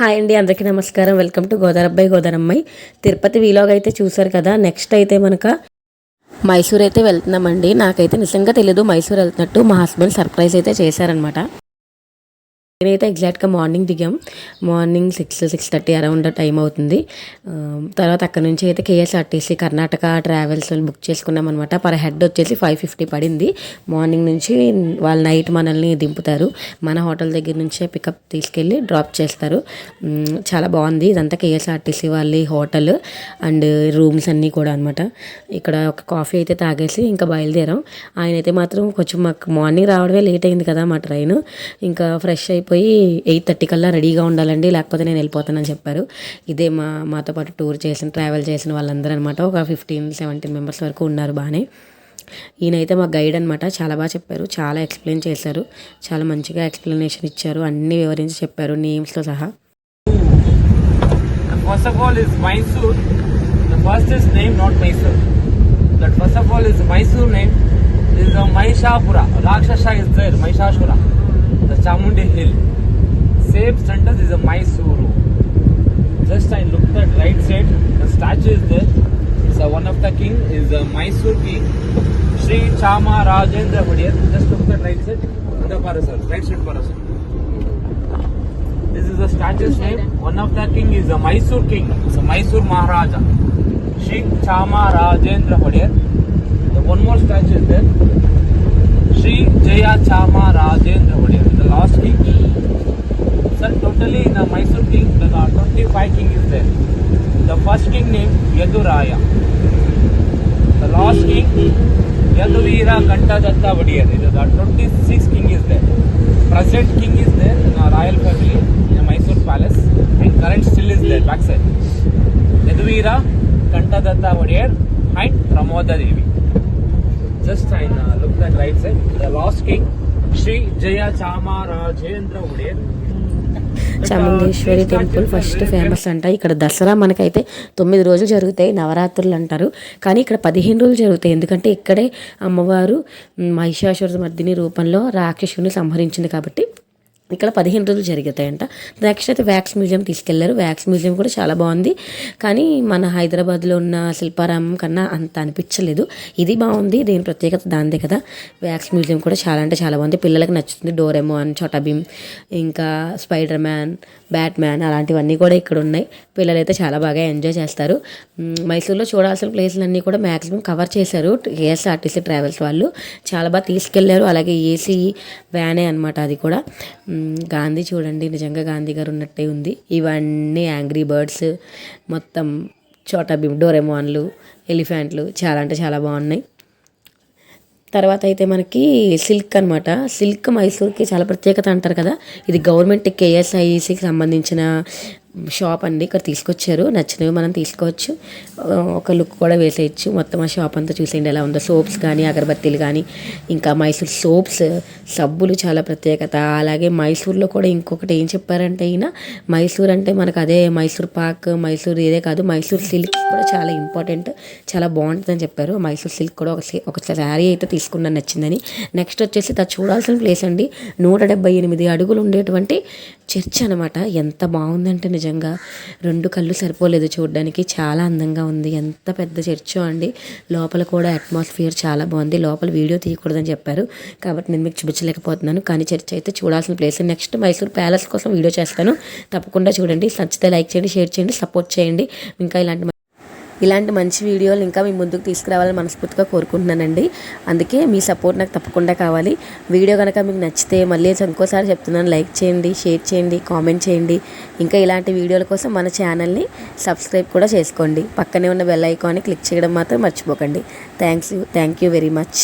Hi అండి అందరికీ నమస్కారం. Welcome to Godarabbayi Godarammayi. Tirupati vlog అయితే చూసారు కదా నెక్స్ట్ అయితే మనక మైసూర్ అయితే వెళ్తున్నామండి. నాకైతే నిజంగా తెలియదు మైసూర్ వెళ్తున్నట్టు మా హస్బెండ్ సర్ప్రైజ్ అయితే చేశారనమాట నేనైతే ఎగ్జాక్ట్గా మార్నింగ్ దిగాం. Morning six six thirty around time అవుతుంది. తర్వాత అక్కడ నుంచి అయితే కేఎస్ఆర్టీసీ కర్ణాటక ట్రావెల్స్ బుక్ చేసుకున్నాం అనమాట పర్ హెడ్ వచ్చేసి ఫైవ్ ఫిఫ్టీ పడింది. మార్నింగ్ నుంచి వాళ్ళు నైట్ మనల్ని దింపుతారు. మన హోటల్ దగ్గర నుంచే పికప్ తీసుకెళ్ళి డ్రాప్ చేస్తారు. చాలా బాగుంది. ఇదంతా కేఎస్ఆర్టీసీ వాళ్ళ హోటల్ అండ్ రూమ్స్ అన్నీ కూడా అనమాట ఇక్కడ ఒక కాఫీ అయితే తాగేసి ఇంకా బయలుదేరాం. ఆయన అయితే మాత్రం కొంచెం మాకు మార్నింగ్ రావడమే లేట్ అయింది కదా మా ట్రైన్. ఇంకా ఫ్రెష్ అయిపోయి ఎయిట్ థర్టీ కల్లా రెడీగా ఉండాలండి. లేకపోతే నేను వెళ్ళిపోతానని చెప్పారు. ఇదే మా మాతో పాటు టూర్ చేసిన ట్రావెల్ చేసిన వాళ్ళందరూ అనమాట ఒక ఫిఫ్టీన్ సెవెంటీన్ మెంబర్స్ వరకు ఉన్నారు బాగానే. ఈయనైతే మా గైడ్ అనమాట చాలా బాగా చెప్పారు. చాలా ఎక్స్ప్లెయిన్ చేశారు. చాలా మంచిగా ఎక్స్ప్లెనేషన్ ఇచ్చారు. అన్నీ వివరించి చెప్పారు. నేమ్స్తో సహా. First of all is Mysore the first is name not Mysore that first of all is Mysore name is is a Mahishapura. Rakshasa is there, The Chamundi hill. Same center is a Mysuru. Just I looked at right side, the statue is there. It's a, one of the king is a Mysore king. Sri Chama Rajendra Vadiyar. Just look at right side. The parasol. Right side parasol. This is the statue's name. One of the king is a Mysore king. It's a Mysore Maharaja. Sri Chama Rajendra Vadiyar. The one more statue is there. Sri Jaya Chama Rajendra last king. Sir, totally in the Mysore king, are 25 king is there. The first king name Yaduraya. The last king Yaduvira Kantadatta Vadiyar. The 26 king is there. Present king is there in our royal family in a Mysore palace and current still is there backside. Yaduvira Kantadatta Vadiyar and Pramoda Devi. Just I uh, look at right side. The last king Shri Jaya Chama Rajendra Chamundeshwari temple first famous అంట. ఇక్కడ దసరా మనకైతే తొమ్మిది రోజులు జరుగుతాయి నవరాత్రులు అంటారు. కానీ ఇక్కడ పదిహేను రోజులు జరుగుతాయి. ఎందుకంటే ఇక్కడే అమ్మవారు మహిషాసుర మర్దిని రూపంలో రాక్షసుని సంహరించింది కాబట్టి ఇక్కడ పదిహేను రోజులు జరుగుతాయంట. నెక్స్ట్ అయితే వ్యాక్స్ మ్యూజియం తీసుకెళ్ళారు. వ్యాక్స్ మ్యూజియం కూడా చాలా బాగుంది. కానీ మన హైదరాబాద్లో ఉన్న శిల్పారామం కన్నా అంత అనిపించలేదు. ఇది బాగుంది. దీని ప్రత్యేకత దాందే కదా. వ్యాక్స్ మ్యూజియం కూడా చాలా అంటే చాలా బాగుంది. పిల్లలకు నచ్చుతుంది. డోరెమో చోటా భీమ్ ఇంకా స్పైడర్ మ్యాన్ బ్యాట్ మ్యాన్ అలాంటివన్నీ కూడా ఇక్కడ ఉన్నాయి. పిల్లలు అయితే చాలా బాగా ఎంజాయ్ చేస్తారు. మైసూర్లో చూడాల్సిన ప్లేసులన్నీ కూడా మ్యాక్సిమం కవర్ చేశారు. ఏఎస్ఆర్టీసీ ట్రావెల్స్ వాళ్ళు. చాలా బాగా తీసుకెళ్ళారు. అలాగే ఏసీ వ్యానే అనమాట అది కూడా. గాంధీ చూడండి నిజంగా గాంధీ గారు ఉన్నట్టే ఉంది. ఇవన్నీ యాంగ్రీ బర్డ్స్ మొత్తం చోటా భీమ్ డోరెమోన్లు ఎలిఫెంట్లు చాలా అంటే చాలా బాగున్నాయి. తర్వాత అయితే మనకి సిల్క్ అనమాట సిల్క్ మైసూర్కి చాలా ప్రత్యేకత అంటారు కదా. ఇది గవర్నమెంట్ కేఎస్ఐసికి సంబంధించిన షాప్ అండి. ఇక్కడ తీసుకొచ్చారు. నచ్చినవి మనం తీసుకోవచ్చు. ఒక లుక్ కూడా వేసేయచ్చు. మొత్తం ఆ షాప్ అంతా చూసేయండి ఎలా ఉందో. సోప్స్ కానీ అగరబత్తీలు కానీ ఇంకా మైసూర్ సోప్స్ సబ్బులు చాలా ప్రత్యేకత. అలాగే మైసూర్లో కూడా ఇంకొకటి ఏం చెప్పారంటే ఈయన మైసూర్ అంటే మనకు అదే మైసూర్ పాక్ మైసూర్ ఇదే కాదు మైసూర్ సిల్క్ కూడా చాలా ఇంపార్టెంట్ చాలా బాగుంటుందని చెప్పారు. మైసూర్ సిల్క్ కూడా ఒక ఒక శారీ అయితే తీసుకున్నాను నచ్చిందని. నెక్స్ట్ వచ్చేసి తా చూడాల్సిన ప్లేస్ అండి. నూట డెబ్బై ఎనిమిది అడుగులు ఉండేటువంటి చర్చ్ అనమాట ఎంత బాగుందంటే నిజంగా రెండు కళ్ళు సరిపోలేదు చూడడానికి. చాలా అందంగా ఉంది. ఎంత పెద్ద చర్చ్ అండి. లోపల కూడా అట్మాస్ఫియర్ చాలా బాగుంది. లోపల వీడియో తీయకూడదని చెప్పారు. కాబట్టి నేను మీకు చూపించలేకపోతున్నాను. కానీ చర్చ్ అయితే చూడాల్సిన ప్లేస్ నెక్స్ట్ మైసూర్ ప్యాలెస్ కోసం వీడియో చేస్తాను. తప్పకుండా చూడండి. నచ్చితే లైక్ చేయండి షేర్ చేయండి సపోర్ట్ చేయండి. ఇంకా ఇలాంటి ఇలాంటి మంచి వీడియోలు ఇంకా మీ ముందుకు తీసుకురావాలని మనస్ఫూర్తిగా కోరుకుంటున్నానండి. అందుకే మీ సపోర్ట్ నాకు తప్పకుండా కావాలి. వీడియో కనుక మీకు నచ్చితే మళ్ళీ ఇంకోసారి చెప్తున్నాను. లైక్ చేయండి షేర్ చేయండి కామెంట్ చేయండి. ఇంకా ఇలాంటి వీడియోల కోసం మన ఛానల్ని సబ్స్క్రైబ్ కూడా చేసుకోండి. పక్కనే ఉన్న బెల్ ఐకాన్ని క్లిక్ చేయడం మాత్రం మర్చిపోకండి. Thanks you thank you very much.